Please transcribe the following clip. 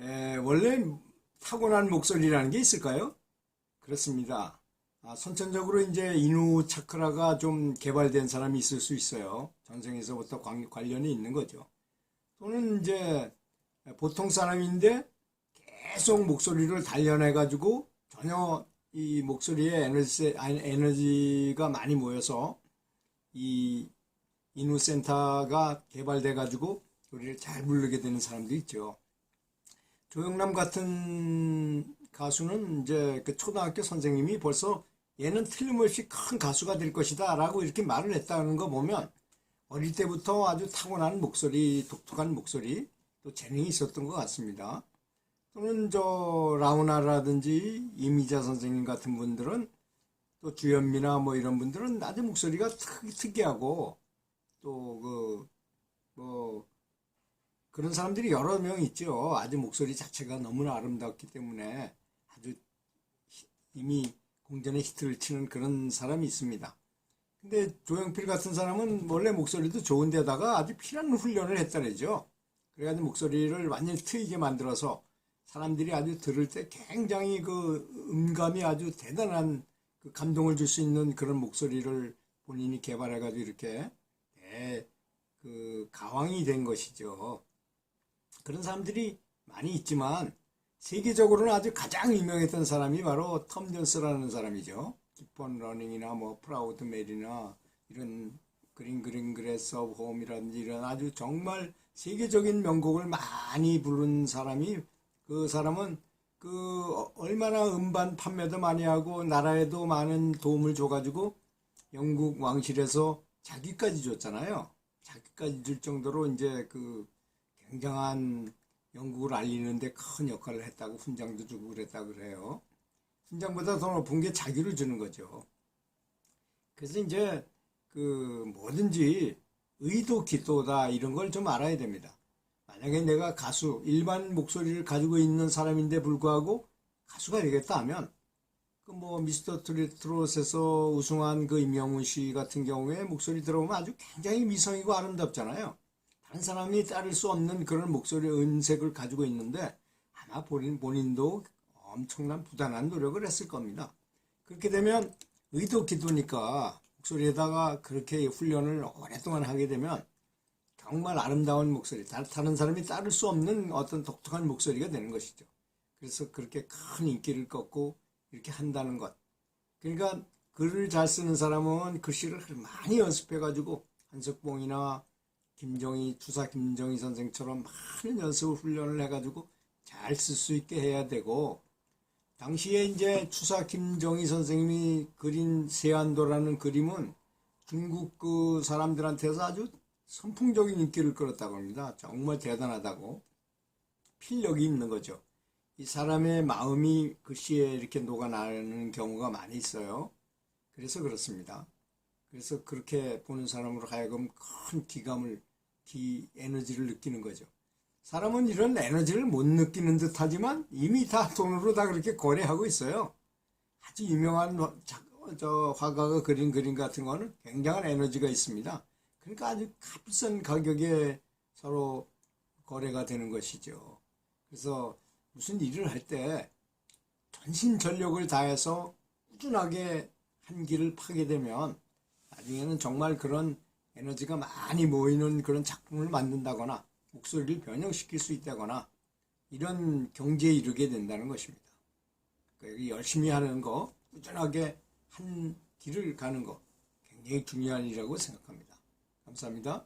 에, 원래 타고난 목소리라는 게 있을까요? 그렇습니다. 아, 선천적으로 이제 인후 차크라가 좀 개발된 사람이 있을 수 있어요. 전생에서부터 관, 관련이 있는 거죠. 또는 이제 보통 사람인데 계속 목소리를 단련해 가지고 전혀 이 목소리에 에너지, 에너지가 많이 모여서 이 인후센터가 개발돼 가지고 우리를 잘 부르게 되는 사람도 있죠. 조영남 같은 가수는 이제 그 초등학교 선생님이 벌써 얘는 틀림없이 큰 가수가 될 것이다 라고 이렇게 말을 했다는 거 보면 어릴 때부터 아주 타고난 목소리, 독특한 목소리, 또 재능이 있었던 것 같습니다. 또는 저 라우나라든지 이미자 선생님 같은 분들은 또 주현미나 뭐 이런 분들은 아주 목소리가 특, 특이하고 또 그 뭐 그런 사람들이 여러 명 있죠. 아주 목소리 자체가 너무나 아름답기 때문에 아주 히- 이미 공전의 히트를 치는 그런 사람이 있습니다. 근데 조영필 같은 사람은 원래 목소리도 좋은데다가 아주 필요한 훈련을 했다래죠. 그래가지고 목소리를 완전히 트이게 만들어서 사람들이 아주 들을 때 굉장히 그 음감이 아주 대단한 그 감동을 줄 수 있는 그런 목소리를 본인이 개발해가지고 이렇게 대, 그 가왕이 된 것이죠. 그런 사람들이 많이 있지만 세계적으로는 아주 가장 유명했던 사람이 바로 텀 존스라는 사람이죠. 기폰 러닝이나 뭐 프라우드 메리나 이런 그린 그린 그레스 오브 홈이라든지 이런 아주 정말 세계적인 명곡을 많이 부른 사람이 그 사람은 그 얼마나 음반 판매도 많이 하고 나라에도 많은 도움을 줘가지고 영국 왕실에서 자기까지 줬잖아요. 자기까지 줄 정도로 이제 그 굉장한 영국을 알리는데 큰 역할을 했다고 훈장도 주고 그랬다 그래요. 훈장보다 더 높은 게 자기를 주는 거죠. 그래서 이제 그 뭐든지 의도 기도다 이런 걸 좀 알아야 됩니다. 만약에 내가 가수 일반 목소리를 가지고 있는 사람인데 불구하고 가수가 되겠다 하면 그 뭐 미스터 트롯에서 우승한 그 임영웅 씨 같은 경우에 목소리 들어보면 아주 굉장히 미성이고 아름답잖아요. 다른 사람이 따를 수 없는 그런 목소리 음색을 가지고 있는데 아마 본인, 본인도 엄청난 부단한 노력을 했을 겁니다. 그렇게 되면 의도 기도니까 목소리에다가 그렇게 훈련을 오랫동안 하게 되면 정말 아름다운 목소리, 다- 다른 사람이 따를 수 없는 어떤 독특한 목소리가 되는 것이죠. 그래서 그렇게 큰 인기를 꺾고 이렇게 한다는 것. 그러니까 글을 잘 쓰는 사람은 글씨를 많이 연습해가지고 한석봉이나 김정희, 주사 김정희 선생처럼 많은 연습 훈련을 해가지고 잘 쓸 수 있게 해야 되고, 당시에 이제 추사 김정희 선생님이 그린 세안도라는 그림은 중국 그 사람들한테서 아주 선풍적인 인기를 끌었다고 합니다. 정말 대단하다고. 필력이 있는 거죠. 이 사람의 마음이 글씨에 이렇게 녹아나는 경우가 많이 있어요. 그래서 그렇습니다. 그래서 그렇게 보는 사람으로 하여금 큰 기감을, 기, 에너지를 느끼는 거죠. 사람은 이런 에너지를 못 느끼는 듯 하지만 이미 다 돈으로 다 그렇게 거래하고 있어요. 아주 유명한 저 화가가 그린 그림 같은 거는 굉장한 에너지가 있습니다. 그러니까 아주 값비싼 가격에 서로 거래가 되는 것이죠. 그래서 무슨 일을 할 때 전신 전력을 다해서 꾸준하게 한 길을 파게 되면 나중에는 정말 그런 에너지가 많이 모이는 그런 작품을 만든다거나 목소리를 변형시킬 수 있다거나 이런 경지에 이르게 된다는 것입니다. 그러니까 열심히 하는 거, 꾸준하게 한 길을 가는 거 굉장히 중요한 일이라고 생각합니다. 감사합니다.